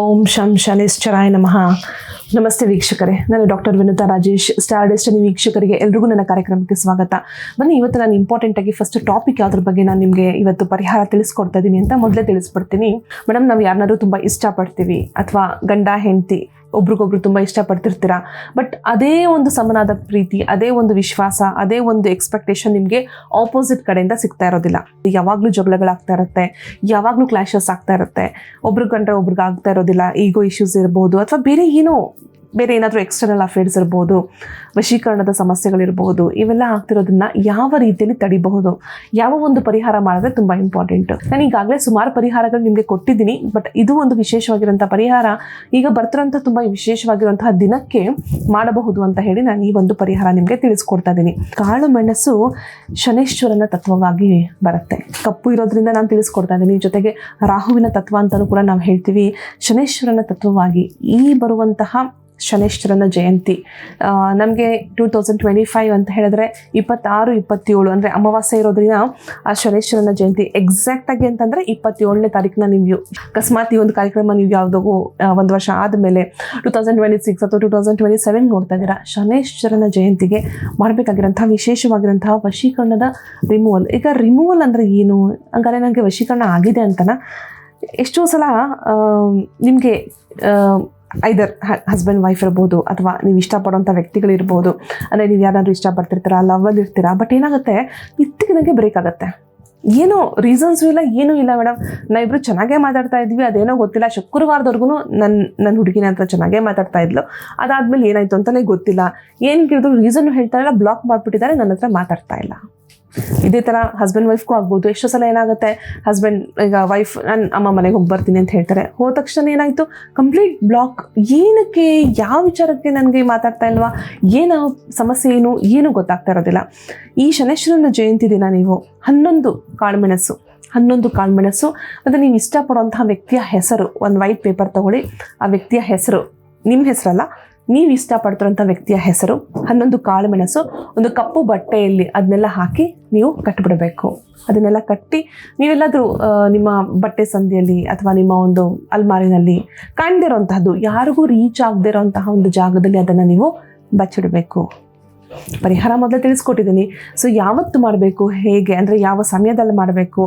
ಓಂ ಶಂ ಶನಿಶ್ಚರಾಯ ನಮಃ. ನಮಸ್ತೆ ವೀಕ್ಷಕರೇ. ನಾನು doctor Vinutha Rajesh star destiny ವೀಕ್ಷಕರಿಗೆ ಎಲ್ರಿಗೂ ನನ್ನ ಕಾರ್ಯಕ್ರಮಕ್ಕೆ ಸ್ವಾಗತ. ಬನ್ನಿ, ಇವತ್ತು ನಾನು ಇಂಪಾರ್ಟೆಂಟ್ ಆಗಿ ಫಸ್ಟ್ ಟಾಪಿಕ್ ಯಾವ್ದ್ರ ಬಗ್ಗೆ ನಾನು ನಿಮಗೆ ಇವತ್ತು ಪರಿಹಾರ ತಿಳಿಸ್ಕೊಡ್ತಾ ಇದ್ದೀನಿ ಅಂತ ಮೊದಲೇ ತಿಳಿಸ್ಬಿಡ್ತೀನಿ. ಮೇಡಮ್ ನಾವು ಯಾರನ್ನಾದ್ರೂ ತುಂಬ ಇಷ್ಟಪಡ್ತೀವಿ, ಅಥವಾ ಗಂಡ, ಹೆಂಡತಿ ಒಬ್ರಿಗೊಬ್ರು ತುಂಬ ಇಷ್ಟಪಡ್ತಿರ್ತೀರ? ಬಟ್ ಅದೇ ಒಂದು ಸಮನಾದ ಪ್ರೀತಿ, ಅದೇ ಒಂದು ವಿಶ್ವಾಸ, ಅದೇ ಒಂದು ಎಕ್ಸ್ಪೆಕ್ಟೇಷನ್ ನಿಮಗೆ ಆಪೋಸಿಟ್ ಕಡೆಯಿಂದ ಸಿಗ್ತಾ ಇರೋದಿಲ್ಲ. ಯಾವಾಗಲೂ ಜಗಳಗಳಾಗ್ತಾ ಇರುತ್ತೆ, ಯಾವಾಗಲೂ ಕ್ಲಾಶಸ್ ಆಗ್ತಾ ಇರುತ್ತೆ. ಒಬ್ರು ಕಂಡ್ರೆ ಒಬ್ರಿಗೆ ಆಗ್ತಾ ಇರೋದಿಲ್ಲ ಈಗೋ ಇಶ್ಯೂಸ್ ಇರ್ಬೋದು, ಅಥವಾ ಬೇರೆ ಏನೋ ಬೇರೆ ಏನಾದರೂ ಎಕ್ಸ್ಟರ್ನಲ್ ಅಫೇರ್ಸ್ ಇರ್ಬೋದು, ವಶೀಕರಣದ ಸಮಸ್ಯೆಗಳಿರ್ಬೋದು, ಇವೆಲ್ಲ ಆಗ್ತಿರೋದನ್ನ ಯಾವ ರೀತಿಯಲ್ಲಿ ತಡಿಬಹುದು? ಯಾವ ಒಂದು ಪರಿಹಾರ ಮಾಡಿದ್ರೆ ತುಂಬ ಇಂಪಾರ್ಟೆಂಟ್ ನಾನು ಈಗಾಗಲೇ ಸುಮಾರು ಪರಿಹಾರಗಳು ನಿಮಗೆ ಕೊಟ್ಟಿದ್ದೀನಿ ಬಟ್ ಇದು ಒಂದು ವಿಶೇಷವಾಗಿರುವಂಥ ಪರಿಹಾರ. ಈಗ ಬರ್ತಿರೋಂಥ ತುಂಬ ವಿಶೇಷವಾಗಿರುವಂತಹ ದಿನಕ್ಕೆ ಮಾಡಬಹುದು ಅಂತ ಹೇಳಿ ನಾನು ಈ ಒಂದು ಪರಿಹಾರ ನಿಮಗೆ ತಿಳಿಸ್ಕೊಡ್ತಾ ಇದ್ದೀನಿ. ಕಾಳು ಮೆಣಸು ಶನೇಶ್ವರನ ತತ್ವವಾಗಿ ಬರುತ್ತೆ. ಕಪ್ಪು ಇರೋದ್ರಿಂದ ನಾನು ತಿಳಿಸ್ಕೊಡ್ತಾ ಇದ್ದೀನಿ. ಜೊತೆಗೆ ರಾಹುವಿನ ತತ್ವ ಅಂತಲೂ ಕೂಡ ನಾವು ಹೇಳ್ತೀವಿ. ಶನೇಶ್ವರನ ತತ್ವವಾಗಿ ಈ ಬರುವಂತಹ ಶನೇಶ್ವರನ ಜಯಂತಿ. ನಮಗೆ ಟೂ ತೌಸಂಡ್ ಟ್ವೆಂಟಿ ಫೈವ್ ಅಂತ ಹೇಳಿದ್ರೆ ಇಪ್ಪತ್ತಾರು, ಇಪ್ಪತ್ತೇಳು ಅಂದರೆ ಅಮಾವಾಸ್ಯೆ ಇರೋದ್ರಿಂದ ಆ ಶನೇಶ್ವರನ ಜಯಂತಿ ಎಕ್ಸಾಕ್ಟಾಗಿ ಅಂತಂದರೆ ಇಪ್ಪತ್ತೇಳನೇ ತಾರೀಕಿನ ನೀವು ಅಕಸ್ಮಾತ್ ಈ ಒಂದು ಕಾರ್ಯಕ್ರಮ ನೀವು ಯಾವುದೋ ಒಂದು ವರ್ಷ ಆದಮೇಲೆ ಟೂ ತೌಸಂಡ್ ಟ್ವೆಂಟಿ ಸಿಕ್ಸ್ ಅಥವಾ ಟೂ ತೌಸಂಡ್ ಟ್ವೆಂಟಿ ಸೆವೆನ್ ನೋಡ್ತಾ ಇದ್ದೀರಾ ಶನೇಶ್ವರನ ಜಯಂತಿಗೆ ಮಾಡಬೇಕಾಗಿರೋಂಥ ವಿಶೇಷವಾಗಿರೋಂತಹ ವಶೀಕರಣದ ರಿಮೂವಲ್ ಈಗ ರಿಮೂವಲ್ ಅಂದರೆ ಏನು? ಹಂಗಾರೆ ನನಗೆ ವಶೀಕರಣ ಆಗಿದೆ ಅಂತನ? ಎಷ್ಟೋ ಸಲ ನಿಮಗೆ ಐದರ್ ಹಸ್ಬೆಂಡ್ ವೈಫ್ ಇರ್ಬೋದು ಅಥವಾ ನೀವು ಇಷ್ಟಪಡೋಂಥ ವ್ಯಕ್ತಿಗಳಿರ್ಬೋದು ಅಂದರೆ ನೀವು ಯಾರಾದರೂ ಇಷ್ಟಪಡ್ತಿರ್ತೀರಾ ಲವಲ್ಲಿ ಇರ್ತೀರಾ ಬಟ್ ಏನಾಗುತ್ತೆ? ಇದ್ದಕ್ಕಿದಂಗೆ ಬ್ರೇಕ್ ಆಗುತ್ತೆ. ಏನೋ ರೀಸನ್ಸು ಇಲ್ಲ, ಏನೂ ಇಲ್ಲ ಮೇಡಮ್ ನಾವಿಬ್ರು ಚೆನ್ನಾಗೇ ಮಾತಾಡ್ತಾ ಇದ್ವಿ, ಅದೇನೋ ಗೊತ್ತಿಲ್ಲ. ಶುಕ್ರವಾರದವರೆಗೂ ನನ್ನ ನನ್ನ ಹುಡುಗಿನ ಹತ್ರ ಚೆನ್ನಾಗೇ ಮಾತಾಡ್ತಾ ಇದ್ಲು. ಅದಾದಮೇಲೆ ಏನಾಯಿತು ಅಂತಲೇ ಗೊತ್ತಿಲ್ಲ. ಏನು ಕೇಳಿದ್ರು ರೀಸನ್ನು ಹೇಳ್ತಾ ಇಲ್ಲ ಬ್ಲಾಕ್ ಮಾಡಿಬಿಟ್ಟಿದ್ದಾರೆ ನನ್ನ ಹತ್ರ ಮಾತಾಡ್ತಾ ಇಲ್ಲ. ಇದೇ ಥರ ಹಸ್ಬೆಂಡ್ ವೈಫ್ಗೂ ಆಗ್ಬೋದು. ಎಷ್ಟೋ ಸಲ ಏನಾಗುತ್ತೆ? ಹಸ್ಬೆಂಡ್ ಈಗ ವೈಫ್ ನಾನು ಅಮ್ಮ ಮನೆಗೆ ಹೋಗಿ ಬರ್ತೀನಿ ಅಂತ ಹೇಳ್ತಾರೆ. ಹೋದ ತಕ್ಷಣ ಏನಾಯಿತು? ಕಂಪ್ಲೀಟ್ ಬ್ಲಾಕ್ ಏನಕ್ಕೆ? ಯಾವ ವಿಚಾರಕ್ಕೆ ನನಗೆ ಮಾತಾಡ್ತಾ ಇಲ್ವಾ? ಏನು ಸಮಸ್ಯೆ ಏನು? ಏನು ಗೊತ್ತಾಗ್ತಾ ಇರೋದಿಲ್ಲ. ಈ ಶನೇಶ್ವರನ ಜಯಂತಿ ದಿನ ನೀವು ಹನ್ನೊಂದು ಕಾಳುಮೆಣಸು. ಹನ್ನೊಂದು ಕಾಳುಮೆಣಸು. ಅದು ನೀವು ಇಷ್ಟಪಡುವಂತಹ ವ್ಯಕ್ತಿಯ ಹೆಸರು. ಒಂದು ವೈಟ್ ಪೇಪರ್ ತಗೊಳ್ಳಿ. ಆ ವ್ಯಕ್ತಿಯ ಹೆಸರು. ನಿಮ್ಮ ಹೆಸರಲ್ಲ. ನೀವು ಇಷ್ಟಪಡ್ತಿರೋಂಥ ವ್ಯಕ್ತಿಯ ಹೆಸರು, ಹನ್ನೊಂದು ಕಾಳು ಮೆಣಸು, ಒಂದು ಕಪ್ಪು ಬಟ್ಟೆಯಲ್ಲಿ ಅದನ್ನೆಲ್ಲ ಹಾಕಿ ನೀವು ಕಟ್ಟಿಬಿಡಬೇಕು ಅದನ್ನೆಲ್ಲ ಕಟ್ಟಿ ನೀವೆಲ್ಲಾದರೂ ನಿಮ್ಮ ಬಟ್ಟೆ ಸಂದಿಯಲ್ಲಿ ಅಥವಾ ನಿಮ್ಮ ಒಂದು ಅಲ್ಮಾರಿನಲ್ಲಿ ಕಾಣ್ದಿರೋಂತಹದ್ದು ಯಾರಿಗೂ ರೀಚ್ ಆಗದೇ ಇರೋಂತಹ ಒಂದು ಜಾಗದಲ್ಲಿ ಅದನ್ನು ನೀವು ಬಚ್ಚಿಡಬೇಕು. ಪರಿಹಾರ ಮೊದಲೇ ತಿಳಿಸ್ಕೊಟ್ಟಿದ್ದೀನಿ. ಸೊ ಯಾವತ್ತು ಮಾಡಬೇಕು, ಹೇಗೆ, ಅಂದರೆ ಯಾವ ಸಮಯದಲ್ಲಿ ಮಾಡಬೇಕು,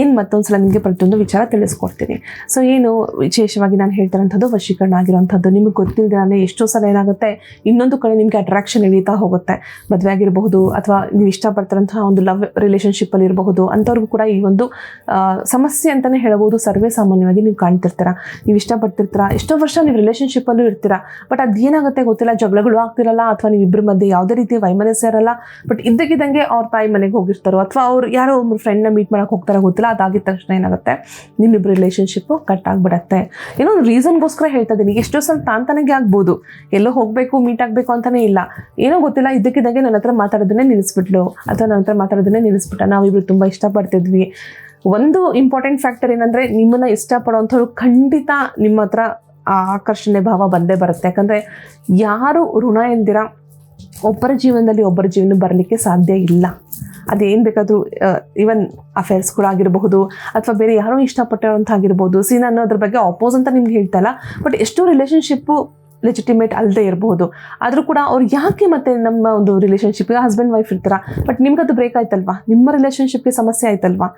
ಏನು ಮತ್ತೊಂದು ಸಲ ನಿಮಗೆ ಪ್ರತಿಯೊಂದು ವಿಚಾರ ತಿಳಿಸ್ಕೊಡ್ತೀನಿ. ಸೊ ಏನು ವಿಶೇಷವಾಗಿ ನಾನು ಹೇಳ್ತಿರೋಂಥದ್ದು ವಶೀಕರಣ ಆಗಿರೋಂಥದ್ದು. ನಿಮಗೆ ಗೊತ್ತಿಲ್ಲದೆ ಎಷ್ಟೋ ಸಲ ಏನಾಗುತ್ತೆ, ಇನ್ನೊಂದು ಕಡೆ ನಿಮಗೆ ಅಟ್ರಾಕ್ಷನ್ ಇಳೀತಾ ಹೋಗುತ್ತೆ. ಮದುವೆ ಆಗಿರಬಹುದು, ಅಥವಾ ನೀವು ಇಷ್ಟಪಡ್ತಿರೋಂತಹ ಒಂದು ಲವ್ ರಿಲೇಷನ್ಶಿಪ್ಪಲ್ಲಿ ಇರಬಹುದು, ಅಂಥವ್ರಿಗೂ ಕೂಡ ಈ ಒಂದು ಸಮಸ್ಯೆ ಅಂತಲೇ ಹೇಳ್ಬೋದು. ಸರ್ವೇ ಸಾಮಾನ್ಯವಾಗಿ ನೀವು ಕಾಣ್ತಿರ್ತೀರ. ನೀವು ಇಷ್ಟಪಡ್ತಿರ್ತೀರ. ಎಷ್ಟೋ ವರ್ಷ ನೀವು ರಿಲೇಷನ್ಶಿಪ್ಪಲ್ಲೂ ಇರ್ತೀರ. ಬಟ್ ಅದೇನಾಗುತ್ತೆ ಗೊತ್ತಿಲ್ಲ, ಜಗಳಗಳು ಆಗ್ತಿರಲ್ಲ, ಅಥವಾ ನೀವು ಇಬ್ಬರ ಮಧ್ಯೆ ಯಾವುದೇ ರೀತಿ ವೈಮನಸ್ಯ ಇರಲ್ಲ. ಬಟ್ ಇದ್ದಕ್ಕಿದ್ದಂಗೆ ಅವ್ರ ತಾಯಿ ಮನೆಗೆ ಹೋಗಿರ್ತಾರೋ ಅಥವಾ ಅವ್ರು ಯಾರೋ ಒಬ್ರು ಫ್ರೆಂಡ್ನ ಮೀಟ್ ಮಾಡೋಕೆ ಹೋಗ್ತಾರೋ ಗೊತ್ತಿಲ್ಲ ಅದಾಗಿದ್ದ ತಕ್ಷಣ ಏನಾಗುತ್ತೆ? ನಿಮ್ಮಿಬ್ಬರು ರಿಲೇಷನ್ಶಿಪ್ಪು ಕಟ್ ಆಗಿಬಿಡತ್ತೆ. ಏನೋ ಒಂದು ರೀಸನ್ಗೋಸ್ಕರ ಹೇಳ್ತಾ ಇದ್ದೀನಿ ಎಷ್ಟೋ ಸಲ ತಾಂತನಿಗೆ ಆಗ್ಬೋದು. ಎಲ್ಲೋ ಹೋಗಬೇಕು ಮೀಟ್ ಆಗಬೇಕು ಅಂತಲೇ ಇಲ್ಲ. ಏನೋ ಗೊತ್ತಿಲ್ಲ, ಇದ್ದಕ್ಕಿದ್ದಂಗೆ ನನ್ನ ಹತ್ರ ಮಾತಾಡೋದನ್ನೇ ನಿಲ್ಲಿಸ್ಬಿಟ್ಲು. ಅಥವಾ ನನ್ನ ಹತ್ರ ಮಾತಾಡೋದನ್ನೇ ನಿಲ್ಲಿಸ್ಬಿಟ್ಟ. ನಾವಿಬ್ರು ತುಂಬ ಇಷ್ಟಪಡ್ತಿದ್ವಿ. ಒಂದು ಇಂಪಾರ್ಟೆಂಟ್ ಫ್ಯಾಕ್ಟರ್ ಏನಂದರೆ ನಿಮ್ಮನ್ನು ಇಷ್ಟಪಡೋವಂಥವ್ರು ಖಂಡಿತ ನಿಮ್ಮ ಹತ್ರ ಆ ಆಕರ್ಷಣೆ ಭಾವ ಬಂದೇ ಬರುತ್ತೆ. ಯಾಕಂದರೆ ಯಾರು ಋಣ ಇಲ್ದಿರ ಒಬ್ಬರ ಜೀವನದಲ್ಲಿ ಒಬ್ಬರ ಜೀವನ ಬರಲಿಕ್ಕೆ ಸಾಧ್ಯ ಇಲ್ಲ. ಅದೇನು ಬೇಕಾದರೂ ಈವನ್ ಅಫೇರ್ಸ್ಗಳಾಗಿರಬಹುದು ಅಥವಾ ಬೇರೆ ಯಾರೋ ಇಷ್ಟಪಟ್ಟಿರೋಂಥ ಆಗಿರ್ಬೋದು ಸಿ ನಾನು ಅದ್ರ ಬಗ್ಗೆ ಅಪೋಸ್ ಅಂತ ನಿಮ್ಗೆ ಹೇಳ್ತಾ ಇಲ್ಲ ಬಟ್ ಎಷ್ಟೋ ರಿಲೇಷನ್ಶಿಪ್ಪು ಲೆಜಿಟಿಮೇಟ್ ಅಲ್ಲದೆ ಇರಬಹುದು ಆದರೂ ಕೂಡ ಅವ್ರು ಯಾಕೆ ಮತ್ತೆ ನಮ್ಮ ಒಂದು ರಿಲೇಷನ್ಶಿಪ್ಗೆ ಹಸ್ಬೆಂಡ್ ವೈಫ್ ಇರ್ತಾರ? ಬಟ್ ನಿಮ್ಗದು ಬ್ರೇಕ್ ಆಯ್ತಲ್ವಾ? ನಿಮ್ಮ ರಿಲೇಷನ್ಶಿಪ್ಗೆ ಸಮಸ್ಯೆ ಆಯ್ತಲ್ವಾ?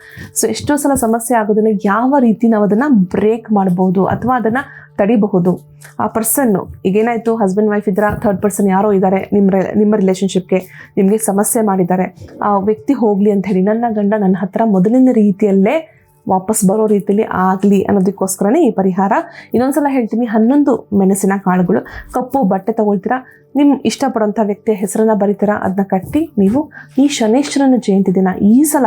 ಸೊ ಎಷ್ಟೋ ಸಲ ಸಮಸ್ಯೆ ಆಗೋದನ್ನು ಯಾವ ರೀತಿ ನಾವು ಅದನ್ನು ಬ್ರೇಕ್ ಮಾಡ್ಬೋದು ಅಥವಾ ಅದನ್ನು ತಡಿಬಹುದು? ಆ ಪರ್ಸನ್ನು ಈಗೇನಾಯಿತು ಹಸ್ಬೆಂಡ್ ವೈಫ್ ಇದ್ರ ಥರ್ಡ್ ಪರ್ಸನ್ ಯಾರೋ ಇದ್ದಾರೆ ನಿಮ್ಮ ನಿಮ್ಮ ರಿಲೇಷನ್ಶಿಪ್ಗೆ ನಿಮಗೆ ಸಮಸ್ಯೆ ಮಾಡಿದ್ದಾರೆ. ಆ ವ್ಯಕ್ತಿ ಹೋಗಲಿ ಅಂತ ಹೇಳಿ ನನ್ನ ಗಂಡ ನನ್ನ ಹತ್ರ ಮೊದಲಿನ ರೀತಿಯಲ್ಲೇ ವಾಪಸ್ ಬರೋ ರೀತಿಯಲ್ಲಿ ಆಗಲಿ ಅನ್ನೋದಕ್ಕೋಸ್ಕರನೇ ಈ ಪರಿಹಾರ. ಇನ್ನೊಂದ್ಸಲ ಹೇಳ್ತೀನಿ, ಹನ್ನೊಂದು ಮೆಣಸಿನ ಕಾಳುಗಳು, ಕಪ್ಪು ಬಟ್ಟೆ ತಗೊಳ್ತೀರಾ? ನಿಮ್ಮ ಇಷ್ಟಪಡೋಂಥ ವ್ಯಕ್ತಿಯ ಹೆಸರನ್ನ ಬರೀತೀರಾ? ಅದನ್ನ ಕಟ್ಟಿ ನೀವು ಈ ಶನೇಶ್ವರನ ಜಯಂತಿ ದಿನ. ಈ ಸಲ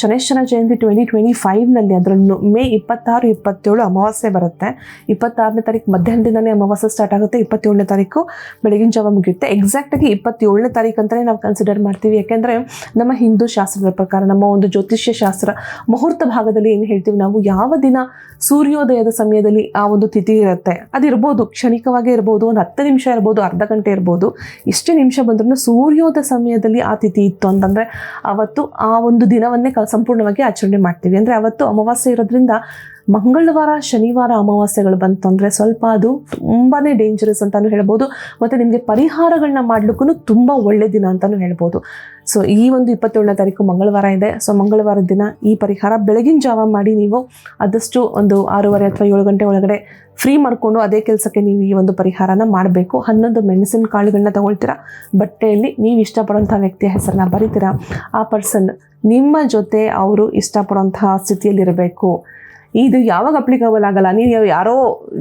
ಶನೇಶ್ವರನ ಜಯಂತಿ ಟ್ವೆಂಟಿ ಟ್ವೆಂಟಿ ಫೈವ್ನಲ್ಲಿ ಅದರಲ್ಲೂ ಮೇ ಇಪ್ಪತ್ತಾರು, ಇಪ್ಪತ್ತೇಳು ಅಮಾವಾಸ್ಯೆ ಬರುತ್ತೆ. ಇಪ್ಪತ್ತಾರನೇ ತಾರೀಕು ಮಧ್ಯಾಹ್ನದಿಂದನೇ ಅಮಾವಾಸ್ಯೆ ಸ್ಟಾರ್ಟ್ ಆಗುತ್ತೆ. ಇಪ್ಪತ್ತೇಳನೇ ತಾರೀಕು ಬೆಳಗಿನ ಜಾವ ಮುಗಿಯುತ್ತೆ. ಎಕ್ಸಾಕ್ಟಾಗಿ ಇಪ್ಪತ್ತೇಳನೇ ತಾರೀಕು ಅಂತಲೇ ನಾವು ಕನ್ಸಿಡರ್ ಮಾಡ್ತೀವಿ. ಯಾಕೆಂದರೆ ನಮ್ಮ ಹಿಂದೂ ಶಾಸ್ತ್ರದ ಪ್ರಕಾರ, ನಮ್ಮ ಒಂದು ಜ್ಯೋತಿಷ್ಯ ಶಾಸ್ತ್ರ ಮುಹೂರ್ತ ಭಾಗದಲ್ಲಿ ಏನು ಹೇಳ್ತೀವಿ ನಾವು? ಯಾವ ದಿನ ಸೂರ್ಯೋದಯದ ಸಮಯದಲ್ಲಿ ಆ ಒಂದು ತಿಥಿ ಇರುತ್ತೆ? ಅದಿರ್ಬೋದು ಕ್ಷಣಿಕವಾಗಿ ಇರ್ಬೋದು, ಒಂದು ಹತ್ತು ನಿಮಿಷ ಇರ್ಬೋದು, ಅರ್ಧ ಗಂಟೆ ಇರ್ಬೋದು. ಇಷ್ಟೇ ನಿಮಿಷ ಬಂದ್ರೂ ಸೂರ್ಯೋದಯ ಸಮಯದಲ್ಲಿ ಆ ತಿಥಿ ಇತ್ತು ಅಂತಂದರೆ ಅವತ್ತು ಆ ಒಂದು ದಿನವನ್ನೇ ಸಂಪೂರ್ಣವಾಗಿ ಆಚರಣೆ ಮಾಡ್ತೀವಿ. ಅಂದರೆ ಅವತ್ತು ಅಮಾವಾಸ್ಯೆ ಇರೋದ್ರಿಂದ ಮಂಗಳವಾರ, ಶನಿವಾರ ಅಮಾವಾಸ್ಯೆಗಳು ಬಂತು ಅಂದರೆ ಸ್ವಲ್ಪ ಅದು ತುಂಬಾ ಡೇಂಜರಸ್ ಅಂತಲೂ ಹೇಳ್ಬೋದು. ಮತ್ತು ನಿಮಗೆ ಪರಿಹಾರಗಳನ್ನ ಮಾಡ್ಲಿಕ್ಕೂ ತುಂಬ ಒಳ್ಳೆ ದಿನ ಅಂತಲೂ ಹೇಳ್ಬೋದು. ಸೊ ಈ ಒಂದು ಇಪ್ಪತ್ತೇಳನೇ ತಾರೀಕು ಮಂಗಳವಾರ ಇದೆ. ಸೊ ಮಂಗಳವಾರದ ದಿನ ಈ ಪರಿಹಾರ ಬೆಳಗಿನ ಜಾವ ಮಾಡಿ ನೀವು ಆದಷ್ಟು ಒಂದು ಆರೂವರೆ ಅಥವಾ ಏಳು ಗಂಟೆ ಒಳಗಡೆ ಫ್ರೀ ಮಾಡಿಕೊಂಡು ಅದೇ ಕೆಲಸಕ್ಕೆ ನೀವು ಈ ಒಂದು ಪರಿಹಾರನ ಮಾಡಬೇಕು. ಹನ್ನೊಂದು ಮೆಣಸಿನ ಕಾಳುಗಳನ್ನ ತಗೊಳ್ತೀರಾ? ಬಟ್ಟೆಯಲ್ಲಿ ನೀವು ಇಷ್ಟಪಡೋಂಥ ವ್ಯಕ್ತಿಯ ಹೆಸರನ್ನ ಬರಿತೀರಾ? ಆ ಪರ್ಸನ್ ನಿಮ್ಮ ಜೊತೆ ಅವರು ಇಷ್ಟಪಡೋಂತಹ ಸ್ಥಿತಿಯಲ್ಲಿರಬೇಕು. ಇದು ಯಾವಾಗ ಅಪ್ಲಿಕಬಲ್ ಆಗಲ್ಲ? ನೀವು ಯಾರೋ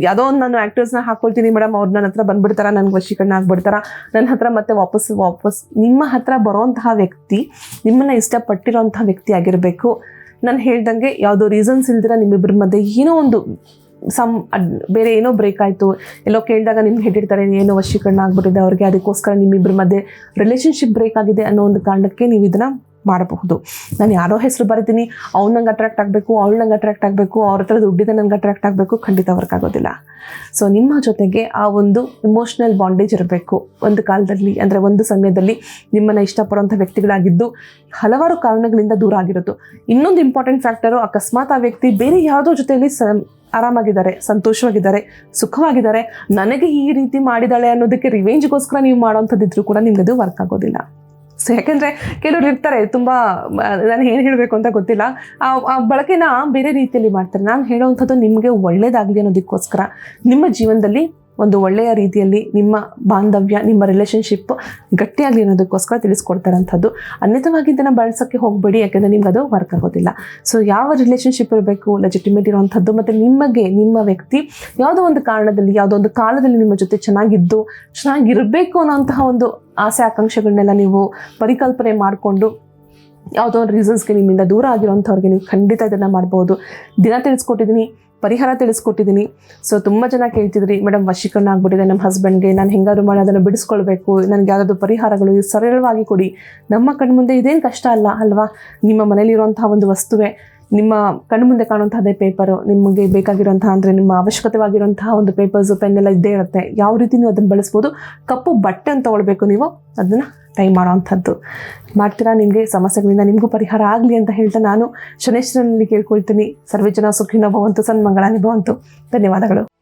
ಯಾವುದೋ ಒಂದು ನಾನು ಆ್ಯಕ್ಟರ್ಸ್ನ ಹಾಕ್ಕೊಳ್ತೀನಿ ಮೇಡಮ್ ಅವ್ರು ನನ್ನ ಹತ್ರ ಬಂದ್ಬಿಡ್ತಾರ, ನನಗೆ ವಶೀಕರಣ ಆಗ್ಬಿಡ್ತಾರ. ನನ್ನ ಹತ್ರ ಮತ್ತೆ ವಾಪಸ್ ವಾಪಸ್ ನಿಮ್ಮ ಹತ್ರ ಬರೋಂತಹ ವ್ಯಕ್ತಿ, ನಿಮ್ಮನ್ನು ಇಷ್ಟಪಟ್ಟಿರೋಂಥ ವ್ಯಕ್ತಿ ಆಗಿರಬೇಕು. ನಾನು ಹೇಳ್ದಂಗೆ ಯಾವುದೋ ರೀಸನ್ಸ್ ಇಲ್ದಿರ ನಿಮ್ಮಿಬ್ಬರ ಮಧ್ಯೆ ಏನೋ ಒಂದು ಸಮ್ ಬೇರೆ ಏನೋ ಬ್ರೇಕ್ ಆಯಿತು. ಎಲ್ಲೋ ಕೇಳಿದಾಗ ನಿಮ್ಗೆ ಹೇಳಿರ್ತಾರೆ ಏನೋ ವಶೀಕರಣ ಆಗ್ಬಿಟ್ಟಿದೆ, ಅವ್ರಿಗೆ ಅದಕ್ಕೋಸ್ಕರ ನಿಮ್ಮಿಬ್ಬರ ಮಧ್ಯೆ ರಿಲೇಷನ್ಶಿಪ್ ಬ್ರೇಕ್ ಆಗಿದೆ ಅನ್ನೋ ಒಂದು ಕಾರಣಕ್ಕೆ ನೀವು ಇದನ್ನು ಮಾಡಬಹುದು. ನಾನು ಯಾರೋ ಹೆಸರು ಬರೀತೀನಿ, ಅವ್ನು ನಂಗೆ ಅಟ್ರಾಕ್ಟ್ ಆಗಬೇಕು, ಅವಳು ನಂಗೆ ಅಟ್ರಾಕ್ಟ್ ಆಗಬೇಕು, ಅವ್ರ ಹತ್ರ ದುಡ್ಡಿದೆ ನಂಗೆ ಅಟ್ರಾಕ್ಟ್ ಆಗಬೇಕು, ಖಂಡಿತ ವರ್ಕ್ ಆಗೋದಿಲ್ಲ. ಸೊ ನಿಮ್ಮ ಜೊತೆಗೆ ಆ ಒಂದು ಇಮೋಷ್ನಲ್ ಬಾಂಡೇಜ್ ಇರಬೇಕು. ಒಂದು ಕಾಲದಲ್ಲಿ, ಅಂದರೆ ಒಂದು ಸಮಯದಲ್ಲಿ ನಿಮ್ಮನ್ನು ಇಷ್ಟಪಡುವಂಥ ವ್ಯಕ್ತಿಗಳಾಗಿದ್ದು ಹಲವಾರು ಕಾರಣಗಳಿಂದ ದೂರ ಆಗಿರೋದು. ಇನ್ನೊಂದು ಇಂಪಾರ್ಟೆಂಟ್ ಫ್ಯಾಕ್ಟರು ಅಕಸ್ಮಾತ್ ಆ ವ್ಯಕ್ತಿ ಬೇರೆ ಯಾವುದೋ ಜೊತೆಯಲ್ಲಿ ಸ, ಆರಾಮಾಗಿದ್ದಾರೆ, ಸಂತೋಷವಾಗಿದ್ದಾರೆ, ಸುಖವಾಗಿದ್ದಾರೆ, ನನಗೆ ಈ ರೀತಿ ಮಾಡಿದಾಳೆ ಅನ್ನೋದಕ್ಕೆ ರಿವೆಂಜ್ಗೋಸ್ಕರ ನೀವು ಮಾಡೋವಂಥದ್ದಿದ್ರು ಕೂಡ ನಿಮ್ಗೆ ಅದು ವರ್ಕ್ ಆಗೋದಿಲ್ಲ. ಸೊ ಯಾಕೆಂದರೆ ಕೆಲವ್ರು ಇರ್ತಾರೆ ತುಂಬ, ನಾನು ಏನು ಹೇಳಬೇಕು ಅಂತ ಗೊತ್ತಿಲ್ಲ. ಆ ಬಳಕೆನ ಬೇರೆ ರೀತಿಯಲ್ಲಿ ಮಾಡ್ತಾರೆ. ನಾನು ಹೇಳೋವಂಥದ್ದು ನಿಮಗೆ ಒಳ್ಳೇದಾಗಲಿ ಅನ್ನೋದಕ್ಕೋಸ್ಕರ ನಿಮ್ಮ ಜೀವನದಲ್ಲಿ ಒಂದು ಒಳ್ಳೆಯ ರೀತಿಯಲ್ಲಿ ನಿಮ್ಮ ಬಾಂಧವ್ಯ, ನಿಮ್ಮ ರಿಲೇಷನ್ಶಿಪ್ ಗಟ್ಟಿಯಾಗಲಿ ಅನ್ನೋದಕ್ಕೋಸ್ಕರ ತಿಳಿಸ್ಕೊಡ್ತಾರಂಥದ್ದು. ಅನ್ಯತವಾಗಿ ಇದನ್ನು ಬಳಸೋಕ್ಕೆ ಹೋಗಬೇಡಿ, ಯಾಕೆಂದರೆ ನಿಮ್ಗೆ ಅದು ವರ್ಕ್ ಆಗೋದಿಲ್ಲ. ಸೊ ಯಾವ ರಿಲೇಷನ್ಶಿಪ್ ಇರಬೇಕು ಲೆಜಿಟಿಮೇಟ್ ಇರುವಂಥದ್ದು ಮತ್ತು ನಿಮಗೆ, ನಿಮ್ಮ ವ್ಯಕ್ತಿ ಯಾವುದೋ ಒಂದು ಕಾರಣದಲ್ಲಿ, ಯಾವುದೋ ಒಂದು ಕಾಲದಲ್ಲಿ ನಿಮ್ಮ ಜೊತೆ ಚೆನ್ನಾಗಿದ್ದು, ಚೆನ್ನಾಗಿರಬೇಕು ಅನ್ನೋಂತಹ ಒಂದು ಆಸೆ, ಆಕಾಂಕ್ಷೆಗಳನ್ನೆಲ್ಲ ನೀವು ಪರಿಕಲ್ಪನೆ ಮಾಡಿಕೊಂಡು, ಯಾವುದೋ ರೀಸನ್ಸ್ಗೆ ನಿಮ್ಮಿಂದ ದೂರ ಆಗಿರೋಂಥವ್ರಿಗೆ ನೀವು ಖಂಡಿತ ಇದನ್ನು ಮಾಡ್ಬೋದು. ದಿನ ತಿಳಿಸ್ಕೊಟ್ಟಿದ್ದೀನಿ. ಪರಿಹಾರ ತಿಳಿಸ್ಕೊಟ್ಟಿದ್ದೀನಿ. ಸೊ ತುಂಬ ಜನ ಕೇಳ್ತಿದ್ರಿ ಮೇಡಮ್ ವಶೀಕರಣ ಆಗ್ಬಿಟ್ಟಿದೆ ನಮ್ಮ ಹಸ್ಬೆಂಡ್ಗೆ ನಾನು ಹೆಂಗಾದ್ರು ಮಾಡಿ ಅದನ್ನು ಬಿಡಿಸ್ಕೊಳ್ಬೇಕು, ನನಗೆ ಯಾವುದಾದ್ರು ಪರಿಹಾರಗಳು ಸರಳವಾಗಿ ಕೊಡಿ. ನಮ್ಮ ಕಣ್ಮುಂದೆ ಇದೇನು ಕಷ್ಟ ಅಲ್ಲ, ಅಲ್ವಾ? ನಿಮ್ಮ ಮನೇಲಿರುವಂತಹ ಒಂದು ವಸ್ತುವೆ, ನಿಮ್ಮ ಕಣ್ಮುಂದೆ ಕಾಣುವಂಥದ್ದೇ ಪೇಪರು ನಿಮಗೆ ಬೇಕಾಗಿರುವಂತಹ ಅಂದರೆ ನಿಮ್ಮ ಅವಶ್ಯಕತೆವಾಗಿರುವಂತಹ ಒಂದು ಪೇಪರ್ಸು ಪೆನ್ ಇದ್ದೇ ಇರುತ್ತೆ. ಯಾವ ರೀತಿ ನೀವು ಅದನ್ನು ಬಳಸ್ಬೋದು. ಕಪ್ಪು ಬಟ್ಟೆ ಅಂತ ತೊಗೊಳ್ಬೇಕು ನೀವು, ಅದನ್ನು ಟೈ ಮಾಡೋವಂಥದ್ದು. ಮಾಡ್ತೀರಾ? ನಿಮಗೆ ಸಮಸ್ಯೆಗಳಿಂದ ನಿಮಗೂ ಪರಿಹಾರ ಆಗಲಿ ಅಂತ ಹೇಳ್ತಾ ನಾನು ಶನೇಶ್ವರನಲ್ಲಿ ಕೇಳ್ಕೊಳ್ತೀನಿ. ಸರ್ವೇ ಜನ ಸುಖಿನೋ ಭವಂತು ಸನ್ಮಂಗಳ ಭವಂತು. ಧನ್ಯವಾದಗಳು.